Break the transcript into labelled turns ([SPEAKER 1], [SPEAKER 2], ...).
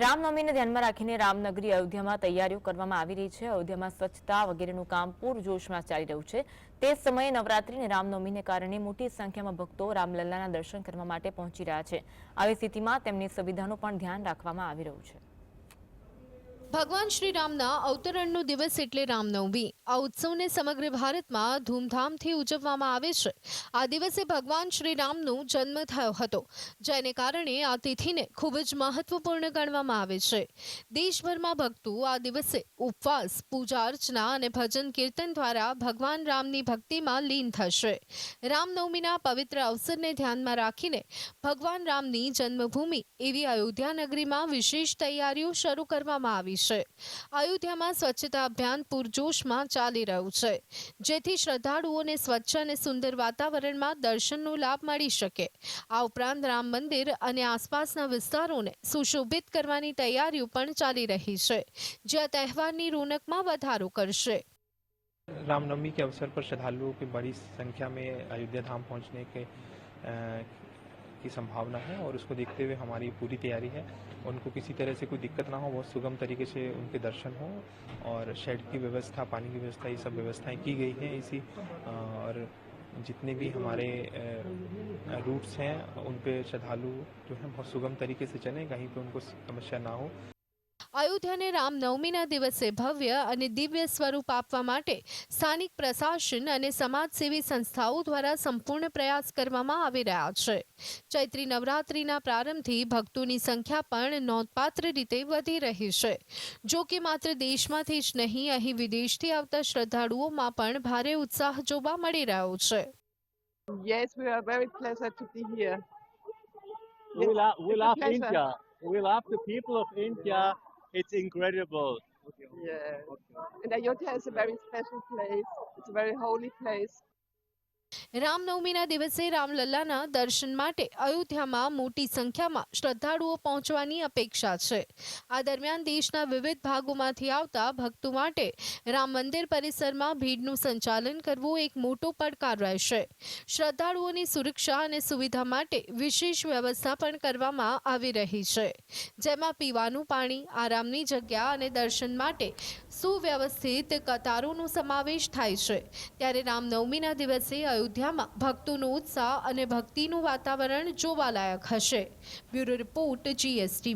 [SPEAKER 1] રામનવમીને ધ્યાનમાં રાખીને રામનગરી અયોધ્યામાં તૈયારીઓ કરવામાં આવી રહી છે. અયોધ્યામાં સ્વચ્છતા વગેરેનું કામ પૂરજોશમાં ચાલી રહ્યું છે. તે સમયે નવરાત્રી અને રામનવમીને કારણે મોટી સંખ્યામાં ભક્તો રામલલ્લાના દર્શન કરવા માટે પહોંચી રહ્યા છે. આવી સ્થિતિમાં તેમની સુવિધાનું પણ ધ્યાન રાખવામાં આવી રહ્યું છે.
[SPEAKER 2] ભગવાન શ્રી રામના અવતરણનો દિવસ એટલે રામનવમી. આ ઉત્સવને સમગ્ર ભારતમાં ધૂમધામથી ઉજવવામાં આવે છે. આ દિવસે ભગવાન શ્રી રામનો જન્મ થયો હતો, જેને કારણે આ તિથિને ખૂબ જ મહત્વપૂર્ણ ગણવામાં આવે છે. દેશભરમાં ભક્તો આ દિવસે ઉપવાસ, પૂજા અર્ચના અને ભજન કીર્તન દ્વારા ભગવાન રામની ભક્તિમાં લીન થશે. રામનવમીના પવિત્ર અવસરને ધ્યાનમાં રાખીને ભગવાન રામની જન્મભૂમિ એવી અયોધ્યા નગરીમાં વિશેષ તૈયારીઓ શરૂ કરવામાં આવી છે. અયોધ્યામાં સ્વચ્છતા અભિયાન પૂરજોશમાં ચાલી રહ્યું છે જેથી શ્રદ્ધાળુઓને સ્વચ્છ અને સુંદર વાતાવરણમાં દર્શનનો લાભ મળી શકે આ ઉપરાંત રામ મંદિર અને આસપાસના વિસ્તારોને સુશોભિત કરવાની તૈયારીઓ પણ ચાલી રહી છે જે આ તહેવારની રોનકમાં વધારો કરશે
[SPEAKER 3] रामनवमी के अवसर पर श्रद्धालुओं की बड़ी संख्या में अयोध्या धाम पहुंचने के अ, की संभावना है और उसको देखते हुए हमारी पूरी तैयारी है। उनको किसी तरह से कोई दिक्कत ना हो, बहुत सुगम तरीके से उनके दर्शन हो और शेड की व्यवस्था, पानी की व्यवस्था, ये सब व्यवस्थाएँ की गई हैं इसी और जितने भी हमारे रूट्स हैं, उन पर श्रद्धालु जो हैं बहुत सुगम तरीके से चलें, कहीं पर उनको समस्या ना हो।
[SPEAKER 2] અયોધ્યાને રામનવમીના દિવસે ભવ્ય અને દિવ્ય સ્વરૂપ આપવા માટે સ્થાનિક પ્રશાસન અને સમાજસેવી સંસ્થાઓ દ્વારા સંપૂર્ણ પ્રયાસ કરવામાં આવી રહ્યા છે ચૈત્રી નવરાત્રિના પ્રારંભથી ભક્તોની સંખ્યા પણ નોંધપાત્ર રીતે વધી રહી છે જો કે માત્ર દેશમાંથી જ નહીં અહીં વિદેશથી આવતા શ્રદ્ધાળુઓમાં પણ ભારે ઉત્સાહ જોવા મળી રહ્યો છે
[SPEAKER 4] Yes, we are very pleasant to be here.
[SPEAKER 5] We,
[SPEAKER 4] Yes,
[SPEAKER 5] we love. India. We love the people of India. It's incredible.
[SPEAKER 4] Yeah. And Ayodhya is a very special place. It's a very holy place.
[SPEAKER 2] રામનવમીના દિવસે રામલલ્લાના દર્શન માટે અયોધ્યામાં મોટી સંખ્યામાં શ્રદ્ધાળુઓ પહોંચવાની અપેક્ષા છે. આ દરમિયાન દેશના વિવિધ ભાગોમાંથી આવતા ભક્તો માટે રામ મંદિર પરિસરમાં ભીડનું સંચાલન કરવું એક મોટો પડકાર રહેશે. શ્રદ્ધાળુઓની સુરક્ષા અને સુવિધા માટે વિશેષ વ્યવસ્થા પણ કરવામાં આવી રહી છે. જેમાં પીવાનું પાણી, આરામની જગ્યા અને દર્શન માટે સુવ્યવસ્થિત કતારોનો સમાવેશ થાય છે. ત્યારે રામનવમીના દિવસે અયોધ્યામાં ભક્તોનો ઉત્સાહ અને ભક્તિનું વાતાવરણ જોવાલાયક હશે. Bureau report GST